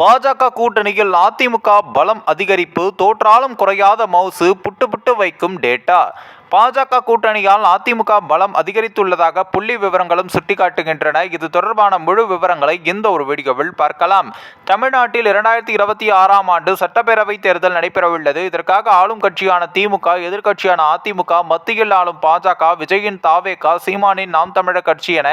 பாஜக கூட்டணியில் அதிமுக பலம் அதிகரிப்பு தோற்றாலும் குறையாத மவுசு புட்டு புட்டு வைக்கும் டேட்டா. பாஜக கூட்டணியால் அதிமுக பலம் அதிகரித்துள்ளதாக புள்ளி விவரங்களும் சுட்டிக்காட்டுகின்றன. இது தொடர்பான முழு விவரங்களை இந்த ஒரு வீடியோவில் பார்க்கலாம். தமிழ்நாட்டில் இரண்டாயிரத்தி இருபத்தி ஆறாம் ஆண்டு சட்டப்பேரவை தேர்தல் நடைபெறவுள்ளது. இதற்காக ஆளும் கட்சியான திமுக எதிர்க்கட்சியான அதிமுக மத்தியில் ஆளும் பாஜக விஜயின் தாவேகா சீமானின் நாம் தமிழர் கட்சி என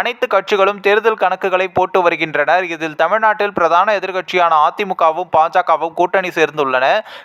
அனைத்து கட்சிகளும் தேர்தல் கணக்குகளை போட்டு வருகின்றனர். இதில் தமிழ்நாட்டில் பிரதான எதிர்க்கட்சியான அதிமுகவும் பாஜகவும் கூட்டணி சேர்ந்துள்ளன.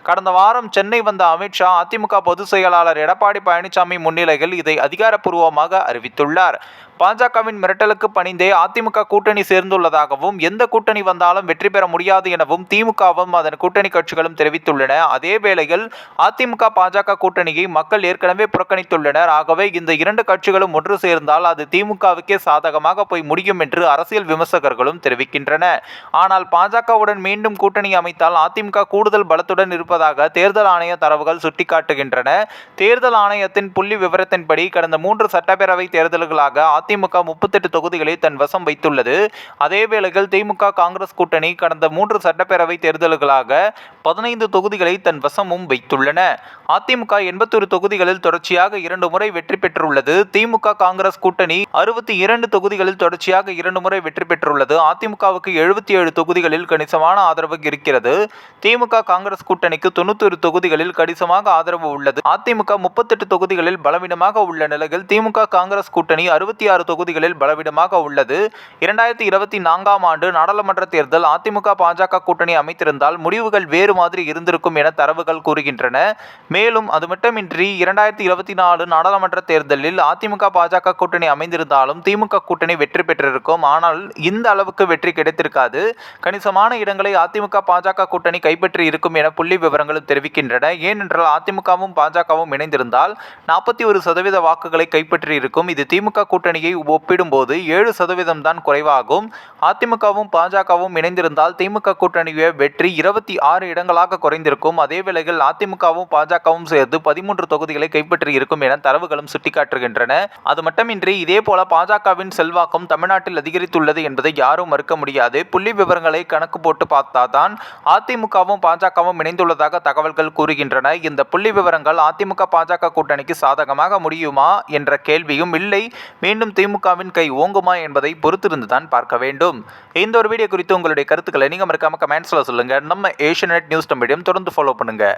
கடந்த வாரம் சென்னை வந்த அமித்ஷா அதிமுக பொதுச் செயலாளர் எடப்பாடி பழனிசாமி முன்னிலையில் இதை அதிகாரப்பூர்வமாக அறிவித்துள்ளார். பாஜகவின் மிரட்டலுக்கு பணிந்தே அதிமுக கூட்டணி சேர்ந்துள்ளதாகவும் எந்த கூட்டணி வந்தாலும் வெற்றி பெற முடியாது எனவும் திமுகவும் அதன் கூட்டணி கட்சிகளும் தெரிவித்துள்ளன. அதே வேளையில் அதிமுக பாஜக கூட்டணியை மக்கள் ஏற்கனவே புறக்கணித்துள்ளனர். ஆகவே இந்த இரண்டு கட்சிகளும் ஒன்று சேர்ந்தால் அது திமுகவுக்கே சாதகமாக போய் முடியும் என்று அரசியல் விமர்சகர்களும் தெரிவிக்கின்றனர் ஆனால் பாஜகவுடன் மீண்டும் கூட்டணி அமைத்தால் அதிமுக கூடுதல் பலத்துடன் இருப்பதாக தேர்தல் ஆணைய தரவுகள் சுட்டிக்காட்டுகின்றன. தேர்தல் ஆணையத்தின் புள்ளி விவரத்தின்படி கடந்த மூன்று சட்டப்பேரவை தேர்தல்களாக அதிமுக முப்பத்தெட்டு தொகுதிகளை தன் வசம் வைத்துள்ளது. அதே வேளையில் திமுக காங்கிரஸ் கூட்டணி கடந்த மூன்று சட்டப்பேரவை தேர்தல்களாக பதினைந்து தொகுதிகளை தன் வசமும் வைத்துள்ளன. அதிமுக எண்பத்தொரு தொகுதிகளில் தொடர்ச்சியாக இரண்டு முறை வெற்றி பெற்றுள்ளது. திமுக காங்கிரஸ் கூட்டணி அறுபத்தி இரண்டு தொகுதிகளில் தொடர்ச்சியாக இரண்டு முறை வெற்றி பெற்றுள்ளது. அதிமுகவுக்கு எழுபத்தி ஏழு தொகுதிகளில் கணிசமான ஆதரவு இருக்கிறது. திமுக காங்கிரஸ் கூட்டணிக்கு தொண்ணூத்தொரு தொகுதிகளில் கணிசமாக ஆதரவு உள்ளது. அதிமுக முப்பத்தெட்டு தொகுதிகளில் பலவீனமாக உள்ள நிலையில் திமுக காங்கிரஸ் கூட்டணி அறுபத்தி ஆறு தொகுதிகளில் பலவிடமாக உள்ளது. இரண்டாயிரத்தி இருபத்தி நான்காம் ஆண்டு நாடாளுமன்ற தேர்தல் அதிமுக பாஜக கூட்டணி அமைத்திருந்தால் முடிவுகள் வேறு மாதிரி இருந்திருக்கும் என தரவுகள் கூறுகின்றன. மேலும் அது மட்டுமின்றி இரண்டாயிரத்தி இருபத்தி நாலு நாடாளுமன்ற தேர்தலில் அதிமுக பாஜக கூட்டணி அமைந்திருந்தாலும் திமுக கூட்டணி வெற்றி பெற்றிருக்கும். ஆனால் இந்த அளவுக்கு வெற்றி கிடைத்திருக்காது. கணிசமான இடங்களை அதிமுக பாஜக கூட்டணி கைப்பற்றி இருக்கும் என புள்ளி விவரங்களும் தெரிவிக்கின்றன. ஏனென்றால் அதிமுகவும் பாஜகவும் இணைந்திருந்தால் நாற்பத்தி ஒரு சதவீத வாக்குகளை கைப்பற்றி இருக்கும் இது திமுக கூட்டணியை ஒப்பிடும்போது ஏழு சதவீதம் தான் குறைவாகும். அதிமுகவும் பாஜகவும் இணைந்திருந்தால் திமுக கூட்டணியை வெற்றி இருபத்தி ஆறு இடங்களாக குறைந்திருக்கும். அதே வேளையில் அதிமுகவும் பாஜகவும் சேர்ந்து பதிமூன்று தொகுதிகளை கைப்பற்றி இருக்கும் என தரவுகளும் சுட்டிக்காட்டுகின்றன. அது மட்டுமின்றி இதே போல பாஜகவின் செல்வாக்கும் தமிழ்நாட்டில் அதிகரித்துள்ளது என்பதை யாரும் மறுக்க முடியாது. புள்ளி விவரங்களை கணக்கு போட்டு பார்த்தாதான் அதிமுகவும் பாஜகவும் இணைந்துள்ளதாக தகவல்கள் கூறுகின்றன. இந்த புள்ளி விவரங்கள் அதிமுக பாஜக கூட்டணிக்கு சாதகமாக முடியுமா என்ற கேள்வியும் இல்லை. மீண்டும் திமுகவின் கை ஓங்குமா என்பதை பொறுத்திருந்துதான் பார்க்க வேண்டும். இந்த ஒரு வீடியோ குறித்து உங்களுடைய கருத்துக்களை நீங்கள் மறக்காம கமெண்ட்ஸில் சொல்லுங்கள் நம்ம ஏஷியநெட் நியூஸ் மீடியம் தொடர்ந்து ஃபாலோ பண்ணுங்கள்